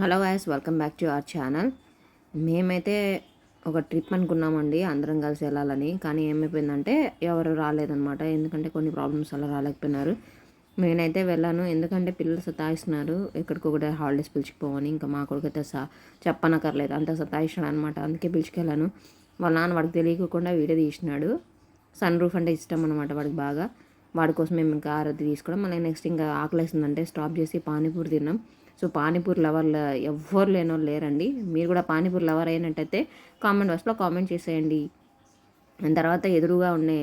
Hello guys welcome back to our channel మేమైతే ఒక trip అనుకున్నామండి అందరం కలిసి వెళ్ళాలని. కానీ ఏమైపోయిందంటే ఎవరు రాలేదనమాట ఎందుకంటే కొన్ని ప్రాబ్లమ్స్ అలా రాలేకపోయినారు. నేనైతే వెళ్ళాను. ఎందుకంటే పిల్లలు సతాయిస్తున్నారు. ఎక్కడికొకటి హాలిడేస్ పిలిచిపోవని ఇంకా మా కొడుకైతే సా చెప్పనక్కర్లేదు. అంత సతాయిస్తున్నాడు అనమాట అందుకే పిలిచికెళ్ళాను. వాళ్ళ నాన్న వాడికి తెలియకుండా వీడియో తీసినాడు. సన్ రూఫ్ అంటే ఇష్టం అనమాట వాడికి బాగా. వాడి కోసం మేము ఇంకా ఆరతి తీసుకోవడం. మళ్ళీ నెక్స్ట్ ఇంకా ఆకలేసిందంటే స్టాప్ చేసి పానీపూరి తిన్నాం. సో పానీపూరి లవర్లు ఎవ్వరు లేని వాళ్ళు లేరండి. మీరు కూడా పానీపూరి లవర్ అయినట్టయితే కామెంట్ బాక్స్లో కామెంట్ చేసేయండి. దాని తర్వాత ఎదురుగా ఉండే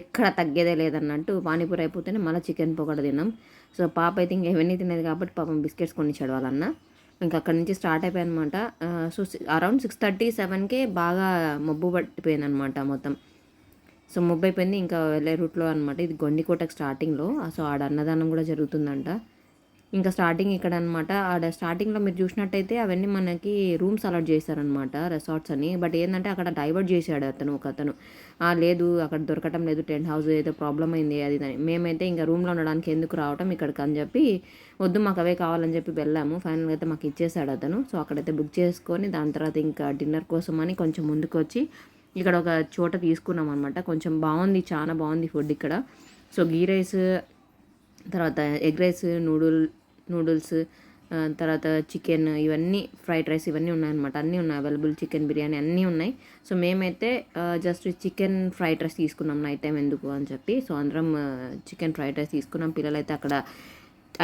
ఎక్కడ తగ్గేదే లేదన్నట్టు పానీపూరి అయిపోతేనే మళ్ళీ చికెన్ పొగడ తిన్నాం. సో పాప అయితే ఇంకా ఇవన్నీ తినేది కాబట్టి పాపం బిస్కెట్స్ కొనిచ్చాడు వాళ్ళన్న. ఇంకా అక్కడి నుంచి స్టార్ట్ అయిపోయాయి అనమాట సో అరౌండ్ సిక్స్ థర్టీ సెవెన్కే బాగా మబ్బు పట్టిపోయింది అనమాట మొత్తం. సో మబ్బు అయిపోయింది ఇంకా వెళ్ళే రూట్లో అనమాట ఇది గొండికోటకు స్టార్టింగ్లో. సో ఆడ అన్నదానం కూడా జరుగుతుందంట. ఇంకా స్టార్టింగ్ ఇక్కడ అనమాట ఆడ స్టార్టింగ్లో మీరు చూసినట్టయితే అవన్నీ మనకి రూమ్స్ అలాట్ చేశారనమాట రిసార్ట్స్ అని. బట్ ఏంటంటే అక్కడ డైవర్ట్ చేశాడు అతను ఒక అతను. లేదు అక్కడ దొరకటం లేదు టెంట్ హౌస్ ఏదో ప్రాబ్లం అయింది అది మేమైతే ఇంకా రూమ్లో ఉండడానికి ఎందుకు రావటం ఇక్కడికి అని చెప్పి వద్దు మాకు అవే కావాలని చెప్పి వెళ్ళాము. ఫైనల్గా అయితే మాకు ఇచ్చేసాడు అతను. సో అక్కడైతే బుక్ చేసుకొని దాని తర్వాత ఇంకా డిన్నర్ కోసం అని కొంచెం ముందుకు వచ్చి ఇక్కడ ఒక చోట తీసుకున్నాం అనమాట కొంచెం బాగుంది చాలా బాగుంది ఫుడ్ ఇక్కడ. సో గీ రైస్ తర్వాత ఎగ్ రైస్ నూడుల్ నూడిల్స్ తర్వాత చికెన్ ఇవన్నీ ఫ్రైడ్ రైస్ ఇవన్నీ ఉన్నాయన్నమాట. అన్నీ ఉన్నాయి అవైలబుల్ చికెన్ బిర్యానీ అన్నీ ఉన్నాయి. సో మేమైతే జస్ట్ చికెన్ ఫ్రైడ్ రైస్ తీసుకున్నాం నైట్ టైం ఎందుకు అని చెప్పి. సో అందరం చికెన్ ఫ్రైడ్ రైస్ తీసుకున్నాం. పిల్లలైతే అక్కడ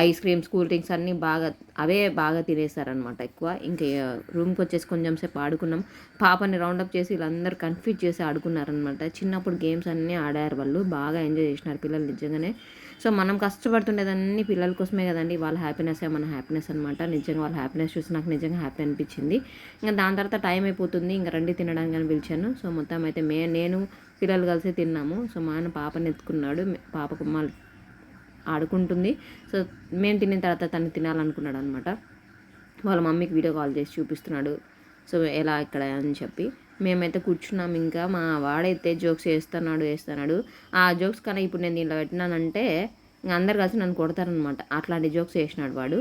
ఐస్ క్రీమ్స్ కూల్ డ్రింక్స్ అన్నీ బాగా అవే బాగా తినేసారనమాట ఎక్కువ. ఇంకా రూమ్కి వచ్చేసి కొంచెం సేపు ఆడుకున్నాం. పాపని రౌండప్ చేసి వీళ్ళందరూ కన్ఫ్యూజ్ చేసి ఆడుకున్నారనమాట చిన్నప్పుడు గేమ్స్ అన్నీ ఆడారు వాళ్ళు. బాగా ఎంజాయ్ చేసినారు పిల్లలు నిజంగానే. సో మనం కష్టపడుతుండేదన్నీ పిల్లల కోసమే కదండి. వాళ్ళ హ్యాపీనెస్ మన హ్యాపీనెస్ అనమాట నిజంగా వాళ్ళ హ్యాపీనెస్ చూసి నాకు నిజంగా హ్యాపీ అనిపించింది. ఇంకా దాని తర్వాత టైం అయిపోతుంది. ఇంకా రండి తినడానికి అని పిలిచాను. సో మొత్తం అయితే మే నేను పిల్లలు కలిసి తిన్నాము. సో మా ఆయన పాపని ఎత్తుకున్నాడు. పాపకు మళ్ళీ ఆడుకుంటుంది. సో మేము తిన్న తర్వాత తను తినాలనుకున్నాడు అనమాట వాళ్ళ మమ్మీకి వీడియో కాల్ చేసి చూపిస్తున్నాడు. సో ఎలా ఇక్కడ అని చెప్పి. మేమైతే కూర్చున్నాం ఇంకా. మా వాడైతే జోక్స్ వేస్తున్నాడు వేస్తున్నాడు ఆ జోక్స్ కన్నా ఇప్పుడు నేను దీంట్లో పెట్టినానంటే అందరు కలిసి నన్ను కొడతారనమాట అట్లాంటి జోక్స్ వేసినాడు వాడు.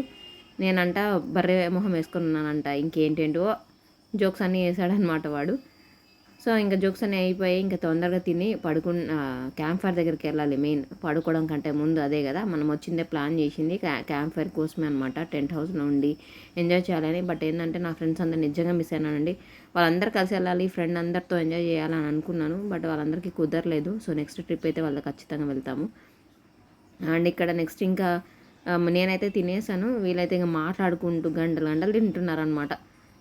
నేనంట బర్రె మొహం వేసుకుని ఉన్నానంట ఇంకేంటేంటో జోక్స్ అన్నీ వేసాడనమాట వాడు. సో ఇంకా జోక్స్ అన్నీ అయిపోయి ఇంకా తొందరగా తిని పడుకు క్యాంప్ ఫైర్ దగ్గరికి వెళ్ళాలి మెయిన్ పడుకోవడం కంటే ముందు అదే కదా మనం వచ్చిందే ప్లాన్ చేసింది క్యాంప్ ఫైర్ కోసమే అనమాట టెంట్ హౌస్లో ఉండి ఎంజాయ్ చేయాలని. బట్ ఏంటంటే నా ఫ్రెండ్స్ అందరు నిజంగా మిస్ అయినానండి వాళ్ళందరూ కలిసి వెళ్ళాలి ఫ్రెండ్ అందరితో ఎంజాయ్ చేయాలని అనుకున్నాను. బట్ వాళ్ళందరికీ కుదరలేదు. సో నెక్స్ట్ ట్రిప్ అయితే వాళ్ళకి ఖచ్చితంగా వెళ్తాము. అండ్ ఇక్కడ నెక్స్ట్ ఇంకా నేనైతే తినేసాను. వీళ్ళైతే ఇంకా మాట్లాడుకుంటూ గంటలు గంటలు తింటున్నారనమాట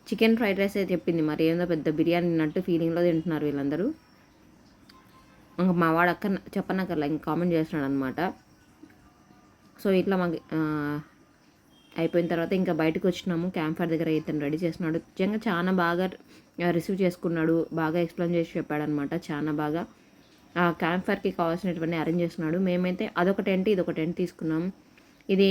చికెన్ ఫ్రైడ్ రైస్ అయితే చెప్పింది మరి. ఏందో పెద్ద బిర్యానీ తిన్నట్టు ఫీలింగ్లో తింటున్నారు వీళ్ళందరూ. ఇంకా మా వాడు అక్క చెప్పనక్కర్లా ఇంక కామెంట్ చేస్తున్నాడు అనమాట సో ఇట్లా మాకు అయిపోయిన తర్వాత ఇంకా బయటకు వచ్చినాము. క్యాంప్ ఫైర్ దగ్గర అయితే రెడీ చేస్తున్నాడు. నిజంగా చాలా బాగా రిసీవ్ చేసుకున్నాడు. బాగా ఎక్స్ప్లెయిన్ చేసి చెప్పాడనమాట చాలా బాగా. క్యాంప్ ఫైర్కి కావాల్సినటువంటి అరేంజ్ చేస్తున్నాడు. మేమైతే అదొక టెంట్ ఇదొక టెంట్ తీసుకున్నాం. ఇది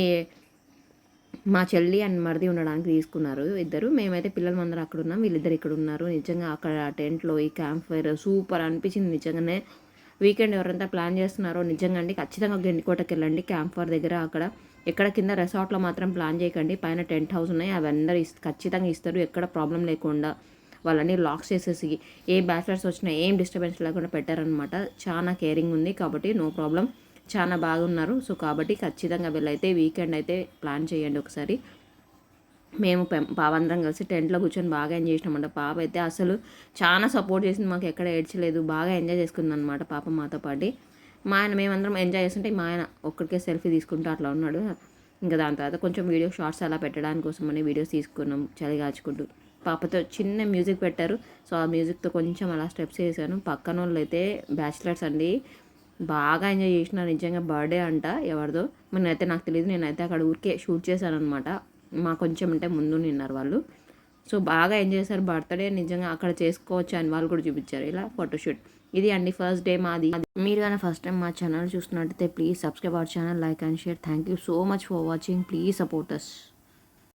మా చెల్లి అండ్ మరిది ఉండడానికి తీసుకున్నారు ఇద్దరు. మేమైతే పిల్లల మందరం అక్కడ ఉన్నాం. వీళ్ళిద్దరు ఇక్కడ ఉన్నారు. నిజంగా అక్కడ టెంట్లో ఈ క్యాంప్ ఫైర్ సూపర్ అనిపించింది నిజంగానే. వీకెండ్ ఎవరంతా ప్లాన్ చేస్తున్నారో నిజంగా అండి. ఖచ్చితంగా గెండికోటకి వెళ్ళండి క్యాంప్ ఫైర్ దగ్గర అక్కడ. ఎక్కడ కింద రెసార్ట్లో మాత్రం ప్లాన్ చేయకండి. పైన టెంట్ హౌస్ ఉన్నాయి. అవి అందరూ ఖచ్చితంగా ఇస్తారు. ఎక్కడ ప్రాబ్లం లేకుండా. వాళ్ళని లాక్స్ చేసేసి ఏ బ్యాచిలర్స్ వచ్చినా ఏం డిస్టర్బెన్స్ లేకుండా పెట్టారనమాట చాలా కేరింగ్ ఉంది కాబట్టి నో ప్రాబ్లం. చాలా బాగున్నారు. సో కాబట్టి ఖచ్చితంగా వీళ్ళైతే వీకెండ్ అయితే ప్లాన్ చేయండి ఒకసారి. మేము పావందరం కలిసి టెంట్లో కూర్చొని బాగా ఎంజాయ్ చేసినామంట. పాప అయితే అసలు చాలా సపోర్ట్ చేసింది. మాకు ఎక్కడ ఏడ్చలేదు. బాగా ఎంజాయ్ చేసుకుందనమాట పాప మాతో పాటు. మా ఆయన మేమందరం ఎంజాయ్ చేస్తుంటే మా ఆయన ఒక్కడికే సెల్ఫీ తీసుకుంటూ అట్లా ఉన్నాడు. ఇంకా దాని తర్వాత కొంచెం వీడియో షార్ట్స్ అలా పెట్టడానికి కోసమని వీడియోస్ తీసుకున్నాం చలిగాచుకుంటూ. పాపతో చిన్న మ్యూజిక్ పెట్టారు. సో ఆ మ్యూజిక్తో కొంచెం అలా స్టెప్స్ వేసాను. పక్కన వాళ్ళు అయితే బ్యాచిలర్స్ అండి. బాగా ఎంజాయ్ చేసిన నిజంగా బర్త్డే అంట ఎవరిదో. అయితే నాకు తెలియదు నేనైతే అక్కడ ఊరికే షూట్ చేశాను అనమాట మా కొంచెం అంటే ముందు నిన్నారు వాళ్ళు. సో బాగా ఎంజాయ్ చేశారు. బర్త్డే నిజంగా అక్కడ చేసుకోవచ్చు అని వాళ్ళు కూడా చూపించారు. ఇలా ఫోటోషూట్ ఇది అండి ఫస్ట్ డే మాది. మీరు కానీ ఫస్ట్ టైం మా ఛానల్ చూస్తున్నట్టయితే please subscribe our channel like and share. Thank you so much for watching. Please support us